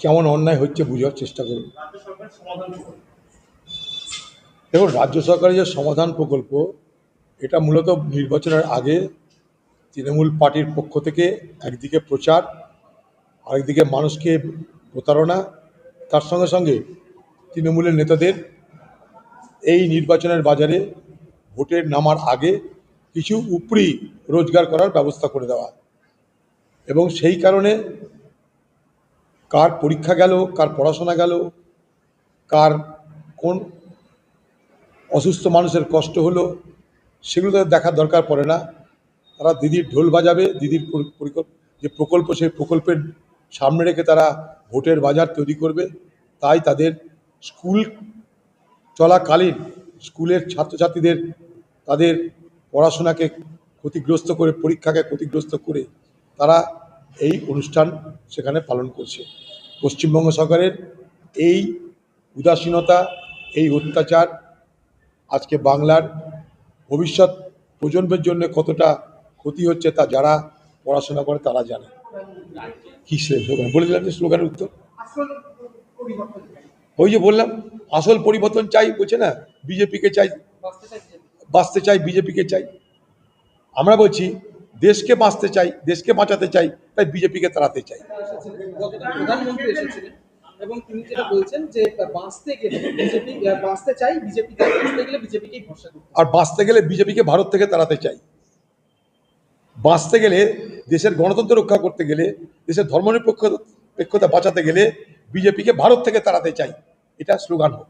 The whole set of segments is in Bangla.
কেমন অন্যায় হচ্ছে বোঝার চেষ্টা করুন? দেখুন, রাজ্য সরকারের যে সমাধান প্রকল্প, এটা মূলত নির্বাচনের আগে তৃণমূল পার্টির পক্ষ থেকে একদিকে প্রচার, আরেকদিকে মানুষকে প্রতারণা, তার সঙ্গে সঙ্গে তৃণমূলের নেতাদের এই নির্বাচনের বাজারে ভোটের নামার আগে কিছু উপরি রোজগার করার ব্যবস্থা করে দেওয়া এবং সেই কারণে কার পরীক্ষা গেল, কার পড়াশোনা গেল, কার কোন অসুস্থ মানুষের কষ্ট হলো, সেগুলো তাদের দেখার দরকার পড়ে না। তারা দিদির ঢোল বাজাবে, দিদির যে প্রকল্প, সেই প্রকল্পের সামনে রেখে তারা ভোটের বাজার তৈরি করবে। তাই তাদের স্কুল চলাকালীন স্কুলের ছাত্রছাত্রীদের তাদের পড়াশোনাকে ক্ষতিগ্রস্ত করে, পরীক্ষাকে ক্ষতিগ্রস্ত করে তারা এই অনুষ্ঠান সেখানে পালন করছে। পশ্চিমবঙ্গ সরকারের এই উদাসীনতা এই অত্যাচার আজকে বাংলার ভবিষ্যৎ প্রজন্মের জন্য কতটা ক্ষতি হচ্ছে তা যারা পড়াশোনা করে তারা জানে। কি স্লোগান বলে দিলাম যে স্লোগানের উত্তর? ওই যে বললাম আসল পরিবর্তন চাই বলছে না বিজেপিকে চাই বাঁচতে চাই বিজেপিকে চাই। আমরা বলছি দেশকে বাঁচতে চাই দেশকে বাঁচাতে চাই তাই বিজেপিকে তাড়াতে চাই। এসেছিলেন গতকাল প্রধানমন্ত্রী এসেছিলেন এবং তিনি যেটা বলছেন যে বাঁচতে গেলে বিজেপি বাঁচতে চাই বিজেপি বাঁচতে গেলে বিজেপিকেই ভরসা করতে আর বাঁচতে গেলে বিজেপিকে ভারত থেকে তাড়াতে চাই। বাঁচতে গেলে দেশের গণতন্ত্র রক্ষা করতে গেলে দেশের ধর্মনিরপেক্ষতা বাঁচাতে গেলে বিজেপিকে ভারত থেকে তাড়াতে চাই। এটা স্লোগান হোক।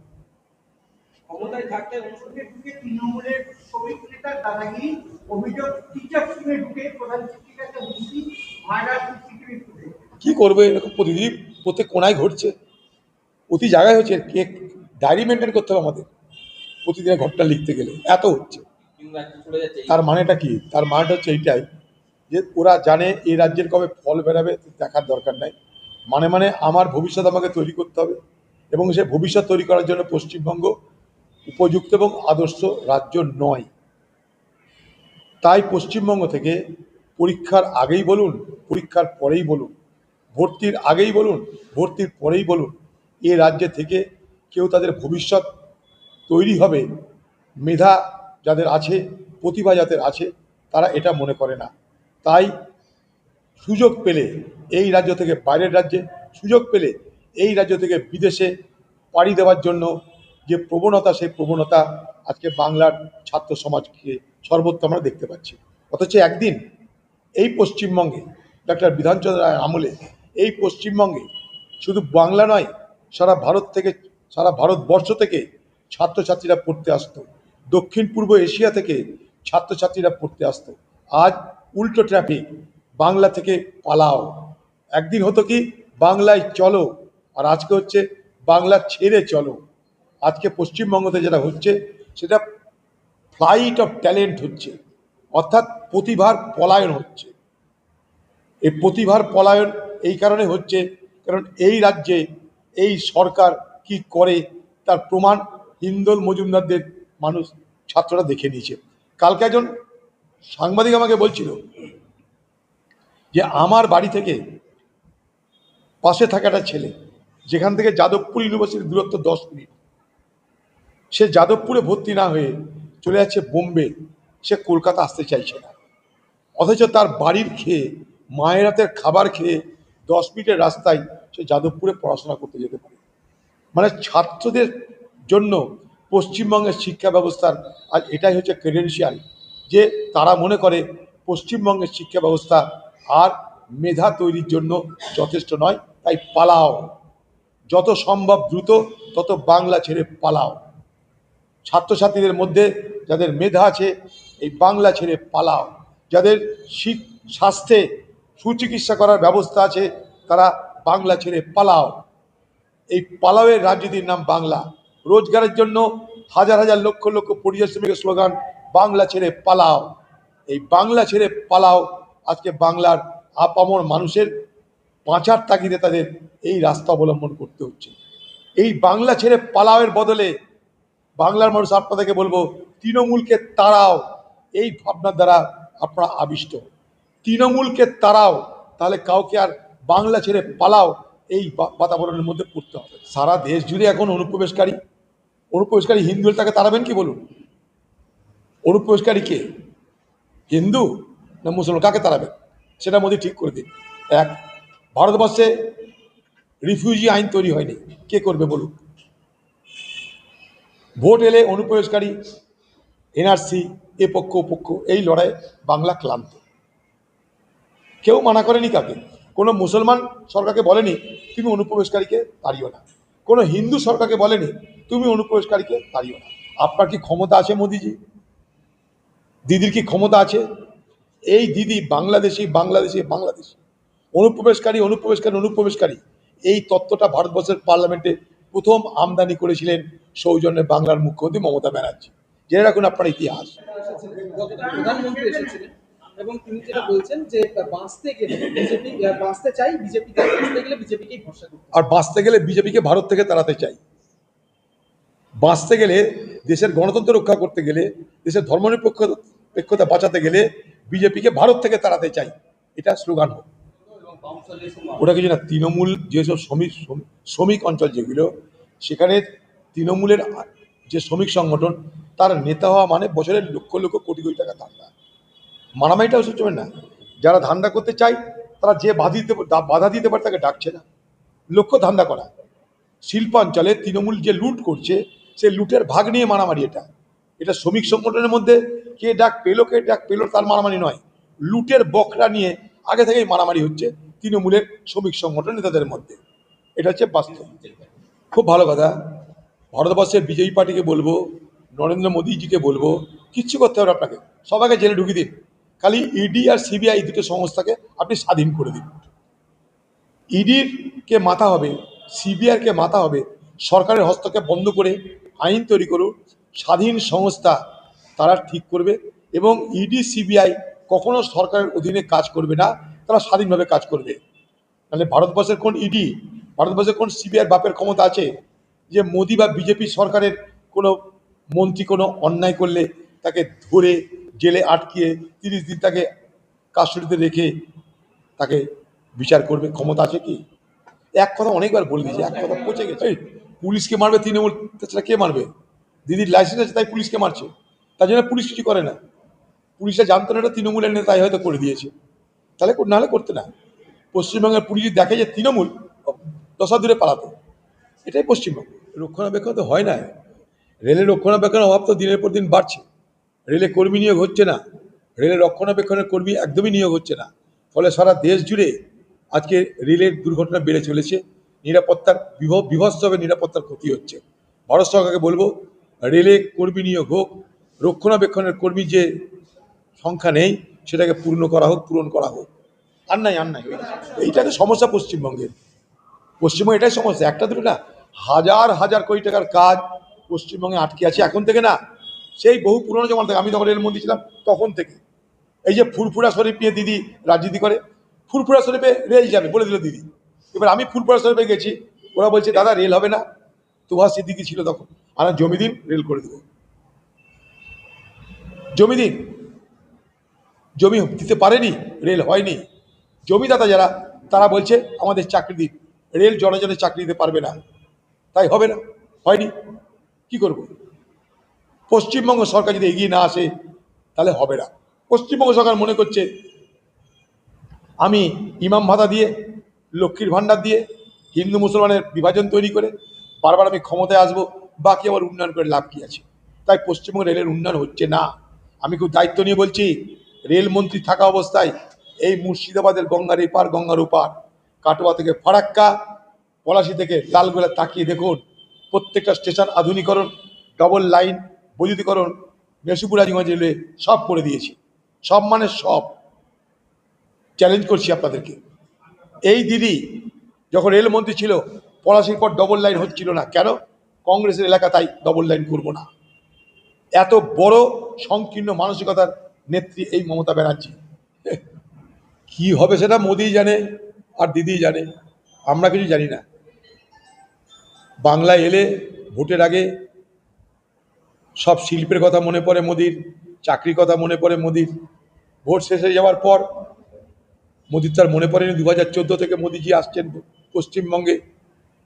ক্ষমতায় থাকতে অনুষ্ঠিত ঢুকে তৃণমূলের শ্রমিক নেতার দাদাগিরি, অভিযোগ টিচার স্কুলে ঢুকে প্রধান শিক্ষিকাকে হুমকি ভাইরাস ফুটে কি করবে? এরকম প্রতিদিন প্রত্যেক কোনায় ঘটছে। প্রতি জায়গায় হচ্ছে কে ডায়েরি মেনটেন করতে হবে আমাদের। প্রতিদিনের ঘটনা লিখতে গেলে। এত হচ্ছে। তার মানেটা কি? তার মানেটা হচ্ছে এইটাই যে ওরা জানে এই রাজ্যের কবে ফল বেরাবে, দেখার দরকার নাই। মানে মানে আমার ভবিষ্যৎ আমাকে তৈরি করতে হবে এবং সে ভবিষ্যৎ তৈরি করার জন্য পশ্চিমবঙ্গ উপযুক্ত এবং আদর্শ রাজ্য নয়। তাই পশ্চিমবঙ্গ থেকে পরীক্ষার আগেই বলুন, পরীক্ষার পরেই বলুন, ভর্তির আগেই বলুন, ভর্তির পরেই বলুন, এ রাজ্যে থেকে কেউ তাদের ভবিষ্যৎ তৈরি হবে, মেধা যাদের আছে, প্রতিভা যাদের আছে, তারা এটা মনে করে না। তাই সুযোগ পেলে এই রাজ্য থেকে বাইরের রাজ্যে, সুযোগ পেলে এই রাজ্য থেকে বিদেশে পাড়ি দেওয়ার জন্য যে প্রবণতা, সেই প্রবণতা আজকে বাংলার ছাত্র সমাজকে সর্বত্র আমরা দেখতে পাচ্ছি। অথচ একদিন এই পশ্চিমবঙ্গে ডক্টর বিধানচন্দ্র রায়ের আমলে এই পশ্চিমবঙ্গে শুধু বাংলা নয়, সারা ভারত থেকে, সারা ভারতবর্ষ থেকে ছাত্রছাত্রীরা পড়তে আসতো। দক্ষিণ পূর্ব এশিয়া থেকে ছাত্রছাত্রীরা পড়তে আসতো। আজ উল্টো ট্রাফিক বাংলা থেকে পালাও। একদিন হতো কি, বাংলায় চলো, আর আজকে হচ্ছে বাংলা ছেড়ে চলো। আজকে পশ্চিমবঙ্গতে যেটা হচ্ছে, সেটা ফ্লাইট অফ ট্যালেন্ট হচ্ছে, অর্থাৎ প্রতিভার পলায়ন হচ্ছে। এই প্রতিভার পলায়ন এই কারণে হচ্ছে, কারণ এই রাজ্যে এই সরকার কি করে, তার প্রমাণ হিন্দোল মজুমদারদের মানুষ, ছাত্ররা দেখে নিয়েছে। কালকে একজন সাংবাদিক আমাকে বলছিল যে, আমার বাড়ি থেকে পাশে থাকা একটা ছেলে, যেখান থেকে যাদবপুর ইউনিভার্সিটির দূরত্ব দশ মিনিট সে যাদবপুরে ভর্তি না হয়ে চলে যাচ্ছে বোম্বে। সে কলকাতা আসতে চাইছে না। অথচ তার বাড়ির খেয়ে, মায়ের হাতের খাবার খেয়ে দশ মিনিটের রাস্তায় সে যাদবপুরে পড়াশোনা করতে যেতে পারে। মানে ছাত্রদের জন্য পশ্চিমবঙ্গের শিক্ষা ব্যবস্থার আজ এটাই হচ্ছে ক্রেডেন্সিয়াল যে তারা মনে করে পশ্চিমবঙ্গের শিক্ষা ব্যবস্থা আর মেধা তৈরির জন্য যথেষ্ট নয়, তাই পালাও। যত সম্ভব দ্রুত, তত বাংলা ছেড়ে পালাও। ছাত্রছাত্রীদের মধ্যে যাদের মেধা আছে, এই বাংলা ছেড়ে পালাও। যাদের শিক স্বাস্থ্যে সুচিকিৎসা করার ব্যবস্থা আছে, তারা বাংলা ছেড়ে পালাও। এই পালাওয়ের রাজনীতির নাম বাংলা। রোজগারের জন্য হাজার হাজার লক্ষ লক্ষ পরিযায়ী শ্রমিকের স্লোগান, বাংলা ছেড়ে পালাও। এই বাংলা ছেড়ে পালাও আজকে বাংলার আপামর মানুষের পাঁচার তাগিদে তাদের এই রাস্তা অবলম্বন করতে হচ্ছে। এই বাংলা ছেড়ে পালাওয়ের বদলে বাংলার মানুষ আপনাদেরকে বলব, তৃণমূলকে তাড়াও। এই ভাবনার দ্বারা আপনারা আবিষ্ট। তৃণমূলকে তাড়াও, তাহলে কাউকে আর বাংলা ছেড়ে পালাও, এই বাতাবরণের মধ্যে পড়তে হবে। সারা দেশ জুড়ে এখন অনুপ্রবেশকারী অনুপ্রবেশকারী হিন্দু তাকে তাড়াবেন কি বলুন? অনুপ্রবেশকারী কে? হিন্দু না মুসলমান? কাকে তাড়াবেন? সেটা মোদী ঠিক করে দিন। এক, ভারতবর্ষে রিফিউজি আইন তৈরি হয়নি। কে করবে বলুন? ভোট এলে অনুপ্রবেশকারী, এনআরসি, এ পক্ষ পক্ষ, এই লড়াই বাংলা ক্লান্ত। কেউ মানা করেনি কাকে? কোনো মুসলমান সরকারকে বলেনি, তুমি অনুপ্রবেশকারীকে তাড়িও না। কোনো হিন্দু সরকারকে বলেনি, তুমি অনুপ্রবেশকারীকে তাড়িও না। আপনার কি ক্ষমতা আছে মোদিজি? দিদির কি ক্ষমতা আছে? এই দিদি বাংলাদেশি বাংলাদেশি বাংলাদেশি। অনুপ্রবেশকারী অনুপ্রবেশকারী অনুপ্রবেশকারী। এই তত্ত্বটা ভারতবর্ষের পার্লামেন্টে প্রথম আমদানি করেছিলেন সৌজন্যে বাংলার মুখ্যমন্ত্রী মমতা ব্যানার্জি। জেনে রাখুন আপনার ইতিহাস। প্রধানমন্ত্রী এসেছিলেন এবং তিনি যেটা বলছেন যে বাঁচতে গেলে বিজেপি বাঁচতে চাই বিজেপি বাঁচতে গেলে বিজেপিকেই ভরসা করতে আর বাঁচতে গেলে বিজেপিকে ভারত থেকে তাড়াতে চাই। বাঁচতে গেলে দেশের গণতন্ত্র রক্ষা করতে গেলে দেশের ধর্মনিরপেক্ষতা বাঁচাতে গেলে বিজেপিকে ভারত থেকে তাড়াতে চাই। এটা স্লোগান হোক। ওটা কিছু না, তৃণমূল যেসব শ্রমিক শ্রমিক অঞ্চল যেগুলো, সেখানে তৃণমূলের যে শ্রমিক সংগঠন, তার নেতা হওয়া মানে বছরের লক্ষ লক্ষ কোটি কোটি টাকা ধান্দা। মারামারিটা ওসব চলবে না। যারা ধান্দা করতে চায়, তারা যে বাধা দিতে বাধা দিতে পারে তাকে ডাকছে না। লক্ষ্য ধান্দা করা। শিল্পাঞ্চলে তৃণমূল যে লুট করছে, সে লুটের ভাগ নিয়ে মারামারি এটা। এটা শ্রমিক সংগঠনের মধ্যে কে ডাক পেল, কে ডাক পেল, তার মারামারি নয়। লুটের বকরা নিয়ে আগে থেকেই মারামারি হচ্ছে। তৃণমূলের শ্রমিক সংগঠন নেতাদের মধ্যে। এটা হচ্ছে বাস্তব। খুব ভালো কথা। ভারতবর্ষের বিজেপি পার্টিকে বলব, নরেন্দ্র মোদীজিকে বলব, কিচ্ছু করতে হবে আপনাকে। সবাইকে জেলে ঢুকিয়ে দিন। খালি ইডি আর সিবিআই দুটো সংস্থাকে আপনি স্বাধীন করে দিন। ইডির কে মাথা হবে সিবিআর কে মাথা হবে, সরকারের হস্তক্ষেপ বন্ধ করে আইন তৈরি করুন, স্বাধীন সংস্থা তারা ঠিক করবে এবং ইডি সিবিআই কখনো সরকারের অধীনে কাজ করবে না। তারা স্বাধীনভাবে কাজ করবে। তাহলে ভারতবর্ষের কোন ইডি ভারতবর্ষের কোন সিবিআই বাপের ক্ষমতা আছে যে মোদি বা বিজেপি সরকারের কোনো মন্ত্রী কোনো অন্যায় করলে তাকে ধরে জেলে আটকিয়ে তিরিশ দিন তাকে কাস্টডিতে রেখে তাকে বিচার করবে? ক্ষমতা আছে কি? এক কথা অনেকবার বলে দিয়েছে, এক কথা পচে গেছে। পুলিশকে মারবে তৃণমূল, তাছাড়া কে মারবে? দিদির লাইসেন্স আছে, তাই পুলিশকে মারছে। তার জন্য পুলিশ কিছু করে না। পুলিশরা জানতো না এটা তৃণমূলের নেতা তাই হয়তো করে দিয়েছে। তাহলে নাহলে করতে না। পশ্চিমবঙ্গের পুলিশ দেখে যে তৃণমূল দশা দূরে পালাতো এটাই পশ্চিমবঙ্গ। রক্ষণাবেক্ষণ তো হয় না। রেলের রক্ষণাবেক্ষণের অভাব তো দিনের পর দিন বাড়ছে। রেলে কর্মী নিয়োগ হচ্ছে না। রেলের রক্ষণাবেক্ষণের কর্মী একদমই নিয়োগ হচ্ছে না। ফলে সারা দেশ জুড়ে আজকে রেলের দুর্ঘটনা বেড়ে চলেছে। নিরাপত্তার বিভ- বিভৎসভাবে নিরাপত্তার ক্ষতি হচ্ছে। ভারত সরকারকে বলব, রেলে কর্মী নিয়োগ হোক, রক্ষণাবেক্ষণের কর্মী যে সংখ্যা নেই সেটাকে পূর্ণ করা হোক, পূরণ করা হোক। আর নাই আর নাই। এইটা তো সমস্যা পশ্চিমবঙ্গের। পশ্চিমবঙ্গে এটাই সমস্যা। একটা দুটো না, হাজার হাজার কোটি টাকার কাজ পশ্চিমবঙ্গে আটকে আছে এখন থেকে না। সেই বহু পুরনো জমা থেকে, আমি তখন রেলমন্ত্রী ছিলাম, তখন থেকে। এই যে ফুরফুরা শরীফ নিয়ে দিদি রাজনীতি করে, ফুরফুরা শরীফে রেল যাবে, বলে দিল দিদি। এবার আমি ফুরফুরা শরীফে গেছি, ওরা বলছে, দাদা, রেল হবে না। তুহা সিদ্দিকি ছিল তখন, আর জমি দিন, রেল করে দেবো। জমি দিন। জমি দিতে পারেনি, রেল হয়নি। জমিদাতা যারা, তারা বলছে, আমাদের চাকরি দিন। রেল জনজনে চাকরি দিতে পারবে না। তাই হবে না, হয়নি। কি করব? পশ্চিমবঙ্গ সরকার যদি এগিয়ে না আসে, তাহলে হবে না। পশ্চিমবঙ্গ সরকার মনে করছে, আমি ইমাম ভাতা দিয়ে, লক্ষ্মীর ভাণ্ডার দিয়ে, হিন্দু মুসলমানের বিভাজন তৈরি করে, বারবার আমি ক্ষমতায় আসব, বাকি আবার উন্নয়ন করে লাভ কী আছে? তাই পশ্চিমবঙ্গ রেলের উন্নয়ন হচ্ছে না। আমি খুব দায়িত্ব নিয়ে বলছি রেলমন্ত্রী থাকা অবস্থায় এই মুর্শিদাবাদের গঙ্গার এপার গঙ্গার ওপার কাটোয়া থেকে ফারাক্কা, পলাশি থেকে লালগোলা তাকিয়ে দেখুন। প্রত্যেকটা স্টেশন আধুনিকরণ ডবল লাইন বৈদ্যুতিকরণ, মেসুপুরাজিগঞ্জ রেলওয়ে সব করে দিয়েছি। সব মানে সব। চ্যালেঞ্জ করছি আপনাদেরকে। এই দিদি যখন রেলমন্ত্রী ছিল, পলাশির পর ডবল লাইন হচ্ছিল না। কেন? কংগ্রেসের এলাকা তাই ডবল লাইন করব না। এত বড়, সংকীর্ণ, মানসিকতার নেত্রী এই মমতা ব্যানার্জি। কি হবে সেটা মোদি জানে আর দিদি জানে, আমরা কিছু জানি না। বাংলায় এলে ভোটের আগে সব শিল্পের কথা মনে পড়ে মোদির, চাকরির কথা মনে পড়ে মোদির। ভোট শেষ হয়ে যাওয়ার পর মোদির তার মনে পড়েনি দু হাজার চোদ্দ থেকে মোদিজি আসছেন পশ্চিমবঙ্গে।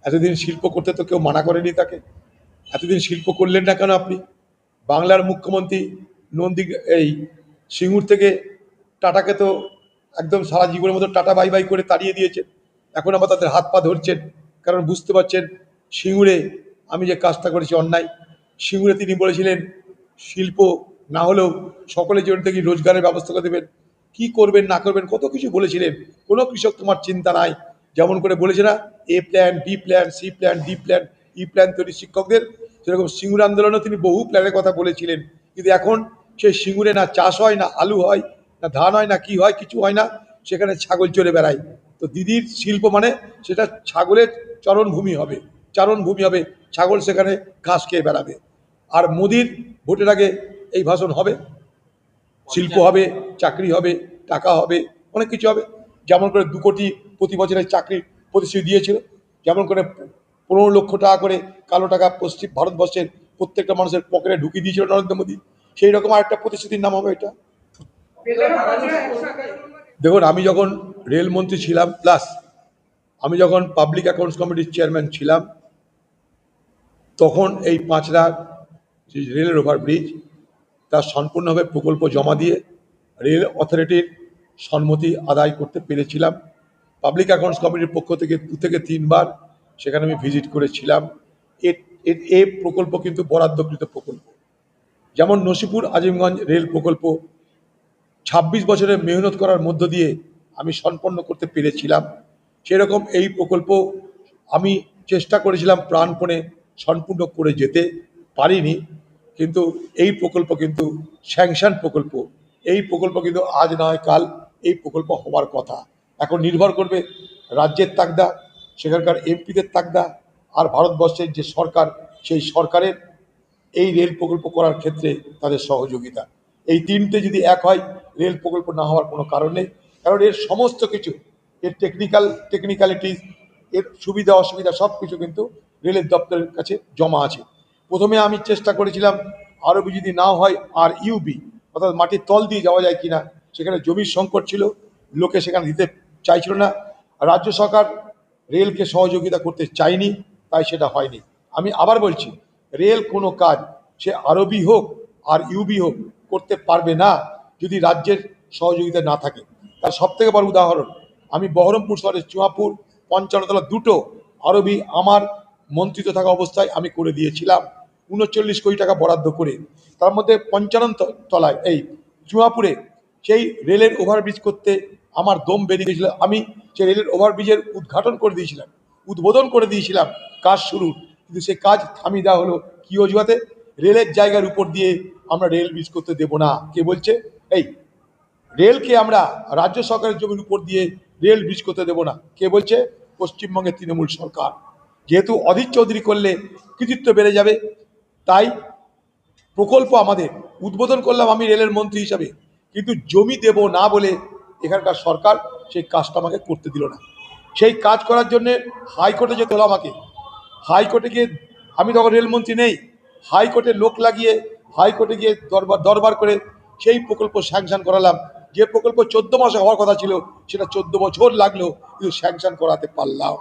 এতদিন শিল্প করতে তো কেউ মানা করেনি তাকে। এতদিন শিল্প করলেন না কেন আপনি? বাংলার মুখ্যমন্ত্রী নন্দী, এই সিঙ্গুর থেকে টাটাকে তো একদম সারা জীবনের মতো টাটা বাই বাই করে তাড়িয়ে দিয়েছেন এখন আবার তাদের হাত পা ধরছেন, কারণ বুঝতে পারছেন, সিঙ্গুরে আমি যে কাজটা করেছি অন্যায়। সিঙ্গুরে তিনি বলেছিলেন, শিল্প না হলেও সকলের জন্য থেকে রোজগারের ব্যবস্থা করে দেবেন। কী করবেন, না করবেন, কত কিছু বলেছিলেন। কোনো কৃষক তোমার চিন্তা নাই। যেমন করে বলেছে না, A plan B plan C plan D plan E plan তৈরি শিক্ষকদের। সেরকম সিঙ্গুর আন্দোলনেও তিনি বহু প্ল্যানের কথা বলেছিলেন। কিন্তু এখন সেই সিঙ্গুরে না চাষ হয়, না আলু হয়, না ধান হয়, না কি হয়, কিছু হয় না, সেখানে ছাগল চড়ে বেড়ায়। তো দিদির শিল্প মানে সেটা ছাগলের চরণভূমি হবে, চারণভূমি হবে, ছাগল সেখানে ঘাস খেয়ে বেড়াবে। আর মোদির ভোটের আগে এই ভাষণ হবে, শিল্প হবে, চাকরি হবে, টাকা হবে, অনেক কিছু হবে। যেমন করে দু কোটি প্রতি বছরের চাকরির প্রতিশ্রুতি দিয়েছিল, যেমন করে পনেরো লক্ষ টাকা করে কালো টাকা পশ্চিম ভারতবর্ষের প্রত্যেকটা মানুষের পকেটে ঢুকিয়ে দিয়েছিল নরেন্দ্র মোদী। সেই রকম আরেকটা প্রতিশ্রুতির নাম হবে এটা। দেখুন, আমি যখন রেলমন্ত্রী ছিলাম প্লাস আমি যখন পাবলিক অ্যাকাউন্টস কমিটির চেয়ারম্যান ছিলাম, তখন এই পাঁচরা রেলের ওভারব্রিজ তার সম্পূর্ণভাবে প্রকল্প জমা দিয়ে রেল অথরিটির সম্মতি আদায় করতে পেরেছিলাম। পাবলিক অ্যাকাউন্টস কমিটির পক্ষ থেকে দু থেকে তিনবার সেখানে আমি ভিজিট করেছিলাম। এ প্রকল্প কিন্তু বরাদ্দকৃত প্রকল্প। যেমন নসিপুর আজিমগঞ্জ রেল প্রকল্প, ছাব্বিশ বছরের মেহনত করার মধ্য দিয়ে আমি সম্পন্ন করতে পেরেছিলাম। সেরকম এই প্রকল্প আমি চেষ্টা করেছিলাম প্রাণপণে সম্পূর্ণ করে যেতে পারিনি, কিন্তু এই প্রকল্প কিন্তু স্যাংশন প্রকল্প। এই প্রকল্প কিন্তু আজ নয় কাল এই প্রকল্প হওয়ার কথা। এখন নির্ভর করবে রাজ্যের তাগদা, সেখানকার এমপিদের তাগদা, আর ভারতবর্ষের যে সরকার, সেই সরকারের এই রেল প্রকল্প করার ক্ষেত্রে তাদের সহযোগিতা। এই তিনটে যদি এক হয়, রেল প্রকল্প না হওয়ার কোনো কারণ নেই। কারণ এর সমস্ত কিছু, এর টেকনিক্যাল টেকনিক্যালিটিস এর সুবিধা, অসুবিধা সব কিছু কিন্তু রেলের দপ্তরের কাছে জমা আছে। প্রথমে আমি চেষ্টা করেছিলাম, আরবি যদি না হয় আর ইউবি অর্থাৎ মাটির তল দিয়ে যাওয়া যায় কিনা, সেখানে জমির সংকট ছিল, লোকে সেখানে দিতে চাইছিল না। রাজ্য সরকার রেলকে সহযোগিতা করতে চায়নি, তাই সেটা হয়নি। আমি আবার বলছি রেল কোনো কাজ, সে আরবি হোক আর ইউবি হোক, করতে পারবে না যদি রাজ্যের সহযোগিতা না থাকে। তার সব থেকে বড় উদাহরণ, আমি বহরমপুর শহরের চুয়াপুর পঞ্চান্নতলা দুটো আরবি আমার মন্ত্রিত থাকা অবস্থায় আমি করে দিয়েছিলাম, উনচল্লিশ কোটি টাকা বরাদ্দ করে। তার মধ্যে পঞ্চান্ন তলায় এই চুয়াপুরে সেই রেলের ওভারব্রিজ করতে আমার দম বেরিয়ে গেছিল আমি সেই রেলের ওভারব্রিজের উদ্ঘাটন করে দিয়েছিলাম, উদ্বোধন করে দিয়েছিলাম, কাজ শুরু কিন্তু সে কাজ থামিয়ে দেওয়া হলো কি অজুহাতে? রেলের জায়গার উপর দিয়ে আমরা রেল ব্রিজ করতে দেব না। কে বলছে? এই, রেলকে আমরা রাজ্য সরকারের জমির উপর দিয়ে রেল ব্রিজ করতে দেব না। কে বলছে? পশ্চিমবঙ্গের তৃণমূল সরকার। যেহেতু অধীর চৌধুরী করলে কৃতিত্ব বেড়ে যাবে, তাই প্রকল্প আমাদের উদ্বোধন করলাম আমি রেলের মন্ত্রী হিসাবে। কিন্তু জমি দেব না বলে এখানকার সরকার সেই কাজটা আমাকে করতে দিল না। সেই কাজ করার জন্যে হাইকোর্টে যেতে হলো আমাকে। হাইকোর্টে গিয়ে, আমি তখন রেলমন্ত্রী নেই, হাইকোর্টে লোক লাগিয়ে, হাইকোর্টে গিয়ে দরবার দরবার করে সেই প্রকল্প স্যাংশন করালাম। যে প্রকল্প চোদ্দ মাসে হওয়ার কথা ছিল, সেটা চোদ্দ বছর লাগল, কিন্তু স্যাংশন করাতে পারলাম।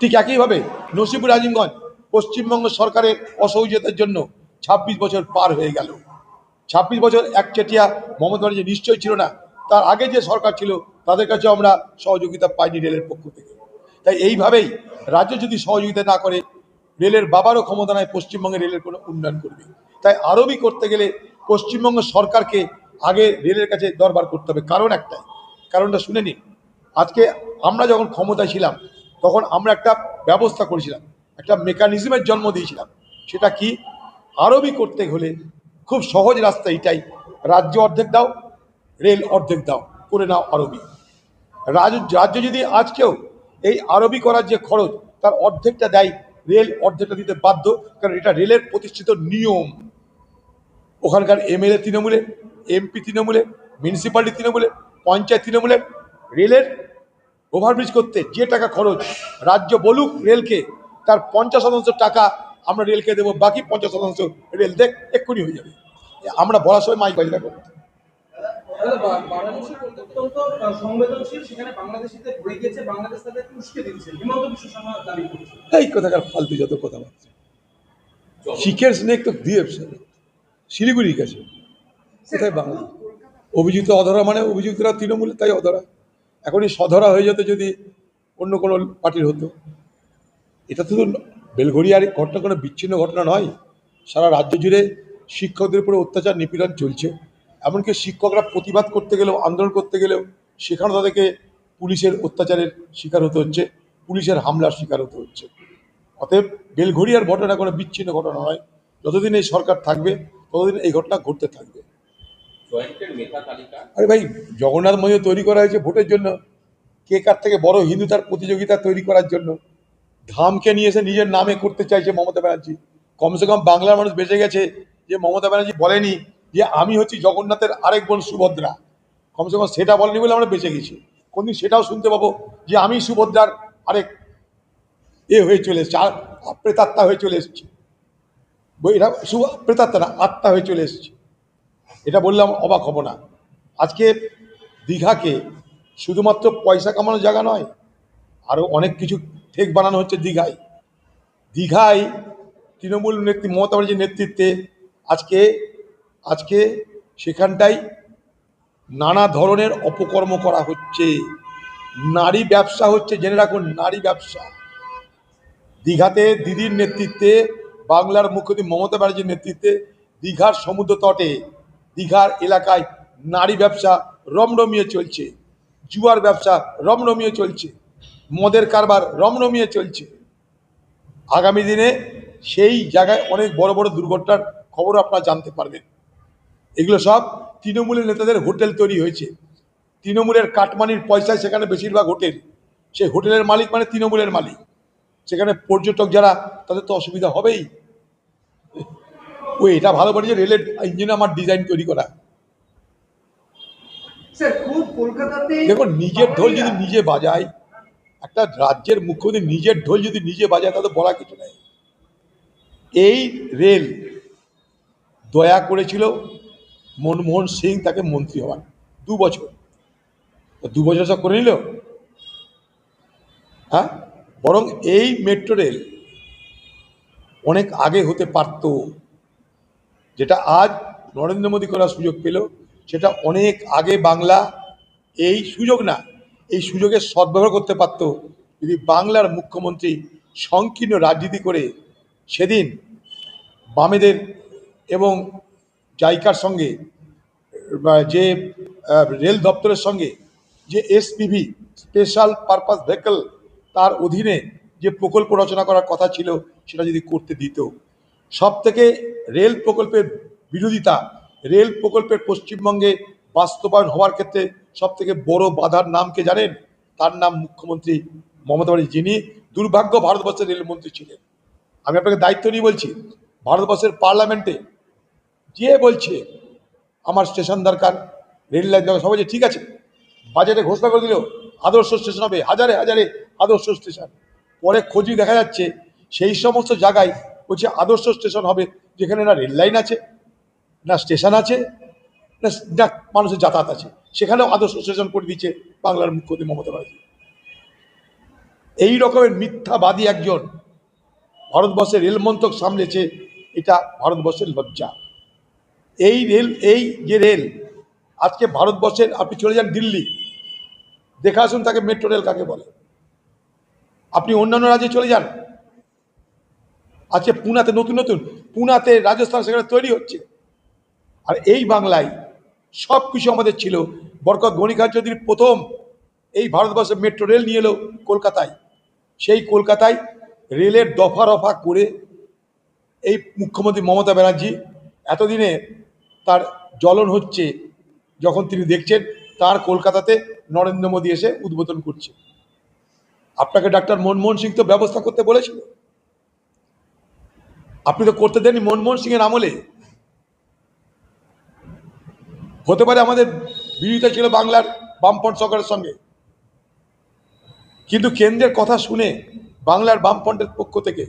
ঠিক একইভাবে নসিবুর আজিমগঞ্জ, পশ্চিমবঙ্গ সরকারের অসহযোগিতার জন্য ছাব্বিশ বছর পার হয়ে গেল। ছাব্বিশ বছর একচেটিয়া, মমতা ব্যানার্জি নিশ্চয় ছিল না। তার আগে যে সরকার ছিল, তাদের কাছে আমরা সহযোগিতা পাইনি রেলের পক্ষ থেকে। তাই এইভাবেই রাজ্য যদি সহযোগিতা না করে, রেলের বাবারও ক্ষমতা নয় পশ্চিমবঙ্গে রেলের কোনো উন্নয়ন করবে। তাই আরবি করতে গেলে পশ্চিমবঙ্গ সরকারকে আগে রেলের কাছে দরবার করতে হবে। কারণ একটাই, কারণটা শুনে নিন। আজকে আমরা যখন ক্ষমতায় ছিলাম, তখন আমরা একটা ব্যবস্থা করেছিলাম, একটা মেকানিজমের জন্ম দিয়েছিলাম। সেটা কি? আরবি করতে হলে খুব সহজ রাস্তা এটাই রাজ্য অর্ধেক দাও, রেল অর্ধেক দাও, করে নাও আরবি রাজ্য রাজ্য যদি আজকেও এই আরবি করার যে খরচ, তার অর্ধেকটা দেয় রেল, অর্ধেকটা দিতে বাধ্য, কারণ এটা রেলের প্রতিষ্ঠিত নিয়ম। ওখানকার এমএলএ তৃণমূলের এমপি তৃণমূলের মিউনিসিপ্যালিটি তৃণমূলের পঞ্চায়েত তৃণমূলের রেলের ওভারব্রিজ করতে যে টাকা খরচ, রাজ্য বলুক রেলকে, তার পঞ্চাশ শতাংশ টাকা আমরা রেলকে দেবো, বাকি পঞ্চাশ শতাংশ রেল দেখ, এক্ষুনি হয়ে যাবে। আমরা বলার সময় মাইক বাজবে তাহলে বা- বারাণসী অত্যন্ত সংবেদনশীল সেখানে বাংলাদেশিদের ভরে গিয়েছে বাংলাদেশ তাদেরকে উস্কে দিচ্ছে। হিমন্ত বিশ্ব শর্মা দাবি করছে। এই কথাকার ফালতু যত কথাবার্তা। শিখের স্নেক তো দিয়ে শিলিগুড়ির কাছে। কোথায় বাংলা? অভিযুক্ত অধরা মানে অভিযুক্তরা তৃণমূল তাই অধরা। এখনই সধরা হয়ে যেত যদি অন্য কোনো পার্টির হতো। এটা শুধু বেলঘড়িয়ার ঘটনা কোনো বিচ্ছিন্ন ঘটনা নয়। সারা রাজ্য জুড়ে শিক্ষকদের উপরে অত্যাচার নিপীড়ন চলছে। এমনকি শিক্ষকরা প্রতিবাদ করতে গেলেও আন্দোলন করতে গেলেও সেখানে তাদেরকে পুলিশের অত্যাচারের শিকার হতে হচ্ছে পুলিশের হামলার শিকার হতে হচ্ছে। অতএব বেলঘড়িয়ার ঘটনা কোনো বিচ্ছিন্ন ঘটনা নয়। যতদিন এই সরকার থাকবে ততদিন এই ঘটনা ঘটতে থাকবে। আরে ভাই জগন্নাথ মন্দির তৈরি করা হয়েছে ভোটের জন্য। কে কার থেকে বড় হিন্দু তার প্রতিযোগিতা তৈরি করার জন্য? ধামকে নিয়ে এসে নিজের নামে করতে চাইছে মমতা ব্যানার্জি। কমসে কম বাংলার মানুষ বেঁচে গেছে যে মমতা ব্যানার্জি বলেনি যে আমি হচ্ছি জগন্নাথের আরেক বোন সুভদ্রা। কমসে কম সেটা বলেনি বলে আমরা বেঁচে গেছি। কোনদিন সেটাও শুনতে পাবো যে আমি সুভদ্রার আরেক এ হয়ে চলে এসছে আর প্রেতাত্মা হয়ে চলে এসছে। এটা শুভ প্রেতাত্মা না, আত্মা হয়ে চলে এসছে। এটা বললাম অবাক হব না। আজকে দীঘাকে শুধুমাত্র পয়সা কামানোর জায়গা নয় আরও অনেক কিছু ঠেক বানানো হচ্ছে দীঘায়। দীঘায় তৃণমূল নেত্রী মমতা ব্যানার্জির নেতৃত্বে আজকে আজকে সেখানটায় নানা ধরনের অপকর্ম করা হচ্ছে। নারী ব্যবসা হচ্ছে, জেনে রাখুন, নারী ব্যবসা। দীঘাতে দিদির নেতৃত্বে, বাংলার মুখ্যমন্ত্রী মমতা ব্যানার্জির নেতৃত্বে দীঘার সমুদ্র তটে, দীঘার এলাকায় নারী ব্যবসা রমরমিয়ে চলছে। জুয়ার ব্যবসা রমরমিয়ে চলছে। মদের কারবার রমরমিয়ে চলছে। আগামী দিনে সেই জায়গায় অনেক বড় বড় দুর্ঘটনার খবর আপনারা জানতে পারবেন। এগুলো সব তৃণমূলের নেতাদের হোটেল তৈরি হয়েছে। তৃণমূলের কাটমানির পয়সায় সেখানে বেশিরভাগ হোটেল। সেই হোটেলের মালিক মানে তৃণমূলের মালিক। সেখানে পর্যটক যারা তাদের তো অসুবিধা হবেই। ওই এটা ভালো বলে যে রেলের ইঞ্জিন আমার ডিজাইন তৈরি করা। দেখুন নিজের ঢোল যদি নিজে বাজায় একটা রাজ্যের মুখ্যমন্ত্রী নিজের ঢোল যদি নিজে বাজায় তাহলে বলা কিছু নেই। এই রেল দয়া করেছিল মনমোহন সিং তাকে মন্ত্রী হওয়ার, দু বছর। দু বছর সব করে নিল? হ্যাঁ? বরং এই মেট্রো রেল অনেক আগে হতে পারত, যেটা আজ নরেন্দ্র মোদী করার সুযোগ পেল, সেটা অনেক আগে বাংলা এই সুযোগ না, এই সুযোগের সদ্ব্যবহার করতে পারত। যদি বাংলার মুখ্যমন্ত্রী সংকীর্ণ রাজনীতি করে সেদিন বামেদের এবং জাইকার সঙ্গে যে রেল দপ্তরের সঙ্গে যে এসপিভি, স্পেশাল পারপাস ভেহিকল তার অধীনে যে প্রকল্প রচনা করার কথা ছিল, সেটা যদি করতে দিত। সব থেকে রেল প্রকল্পের বিরোধিতা, রেল প্রকল্পের পশ্চিমবঙ্গে বাস্তবায়ন হওয়ার ক্ষেত্রে সব থেকে বড় বাধার নাম কে জানেন? তার নাম মুখ্যমন্ত্রী মমতা ব্যানার্জি। যিনি দুর্ভাগ্য ভারতবর্ষের রেলমন্ত্রী ছিলেন। আমি আপনাকে দায়িত্ব নিয়ে বলছি, ভারতবর্ষের পার্লামেন্টে যে বলছে, আমার স্টেশন দরকার, রেল লাইন দরকার, সবাই ঠিক আছে, বাজেটে ঘোষণা করে দিল, আদর্শ স্টেশন হবে, হাজারে হাজারে আদর্শ স্টেশন। পরে খোঁজই দেখা যাচ্ছে, সেই সমস্ত জায়গায় বলছে আদর্শ স্টেশন হবে, যেখানে না রেল লাইন আছে, না স্টেশন আছে, না না মানুষের যাতায়াত আছে। সেখানেও আদর্শ স্টেশন করে দিচ্ছে বাংলার মুখ্যমন্ত্রী মমতা ব্যানার্জি। এই রকমের মিথ্যাবাদী একজন ভারতবর্ষের রেল মন্ত্রক সামলেছে, এটা ভারতবর্ষের লজ্জা। এই রেল, এই যে রেল, আজকে ভারতবর্ষের আপনি চলে যান দিল্লি, দেখে আসুন তাকে মেট্রো রেল কাকে বলে। আপনি অন্যান্য রাজ্যে চলে যান। আজকে পুনাতে নতুন নতুন, পুনাতে রাজস্থান সেখানে তৈরি হচ্ছে। আর এই বাংলায় সব কিছু আমাদের ছিল। বরকত গণিকার চৌধুরী প্রথম এই ভারতবর্ষে মেট্রো রেল নিয়ে এলো কলকাতায়। সেই কলকাতায় রেলের দফা রফা করে এই মুখ্যমন্ত্রী মমতা ব্যানার্জি এতদিনে তার জ্বলন হচ্ছে যখন তিনি দেখছেন, তার কলকাতাতে নরেন্দ্র মোদী এসে উদ্বোধন করছে। আপনাকে ডাক্তার মনমোহন সিং তো ব্যবস্থা করতে বলেছিল। আপনি তো করতে দেননি মনমোহন সিংয়ের আমলে। হতে পারে আমাদের বিরোধিতা ছিল বাংলার বামফ্রন্ট সরকারের সঙ্গে। কিন্তু কেন্দ্রের কথা শুনে বাংলার বামফ্রন্টের পক্ষ থেকে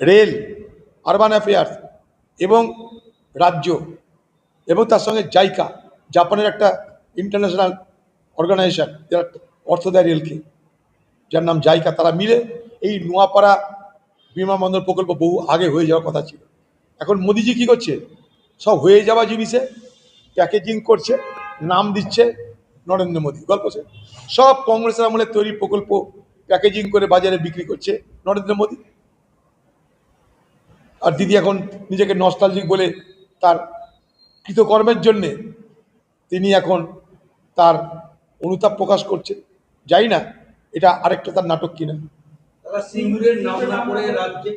রেল, আরবান অ্যাফেয়ার্স এবং রাজ্য এবং তার সঙ্গে জাইকা, জাপানের একটা ইন্টারন্যাশনাল অর্গানাইজেশন যারা অর্থ দেয় রেলকে, যার নাম জাইকা। তারা মিলে এই নোয়াপাড়া বিমানবন্দর প্রকল্প বহু আগে হয়ে যাওয়ার কথা ছিল। এখন মোদিজি কি করছে? সব হয়ে যাওয়া জিনিসে প্যাকেজিং করছে, নাম দিচ্ছে নরেন্দ্র মোদী। গল্প সে। সব কংগ্রেসের আমলে তৈরি প্রকল্প প্যাকেজিং করে বাজারে বিক্রি করছে নরেন্দ্র মোদী। আর দিদি এখন নিজেকে নস্টালজিক বলে তার কৃতকর্মের জন্যে তিনি এখন তার অনুতাপ প্রকাশ করছে যাই না, এটা আরেকটা তার নাটক কিনা।